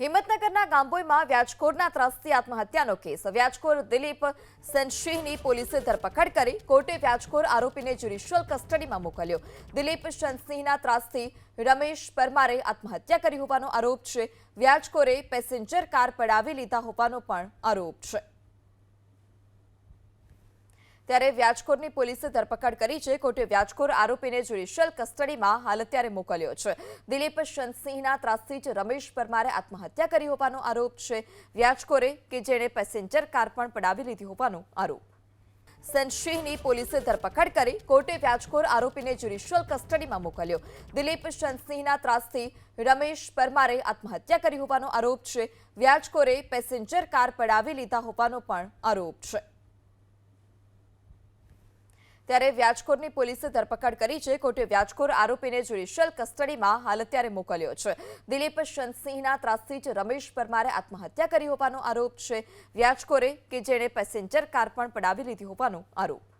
હિંમતનગરના ગાંભોઈમાં વ્યાજખોરના ત્રાસથી આત્મહત્યાનો case. વ્યાજખોર Dilip સેનસિંહની પોલીસે ધરપકડ કરી કોર્ટે વ્યાજખોર આરોપીને જ્યુડિશિયલ કસ્ટડીમાં મોકલ્યો. દિલીપ સેનસિંહના ત્રાસથી રમેશ પરમારે આત્મહત્યા કરી હોવાનો આરોપ છે. વ્યાજખોરે પેસેન્જર કાર પડાવી લીધા હોવાનો પણ આરોપ છે. ત્યારે વ્યાજખોરની પોલીસે ધરપકડ કરી છે. કોર્ટે વ્યાજખોર આરોપીને જ્યુડિશિયલ કસ્ટડીમાં હાલ અત્યારે મોકલ્યો છે. દિલીપ શનસિંહના ત્રાસથી જ રમેશ પરમારે આત્મહત્યા કરી હોવાનો આરોપ છે. વ્યાજખોરે કે જેણે પેસેન્જર કાર પણ પડાવી લીધી હોવાનો આરોપ. સેનસિંહની પોલીસે ધરપકડ કરી. કોર્ટે વ્યાજખોર આરોપીને જ્યુડિશિયલ કસ્ટડીમાં મોકલ્યો. દિલીપ શનસિંહના ત્રાસથી રમેશ પરમારે આત્મહત્યા કરી હોવાનો આરોપ છે. વ્યાજખોરે પેસેન્જર કાર પડાવી લીધા હોવાનો પણ આરોપ છે. ત્યારે વ્યાજખોરની પોલીસે ધરપકડ કરી છે. કોર્ટે વ્યાજખોર આરોપીને જ્યુડિશિયલ કસ્ટડીમાં હાલ અત્યારે મોકલ્યો છે. દિલીપ શનસિંહના ત્રાસથી જ રમેશ પરમારે આત્મહત્યા કરી હોવાનો આરોપ છે. વ્યાજખોરે કે જેણે પેસેન્જર કાર પણ પડાવી લીધી હોવાનો આરોપ.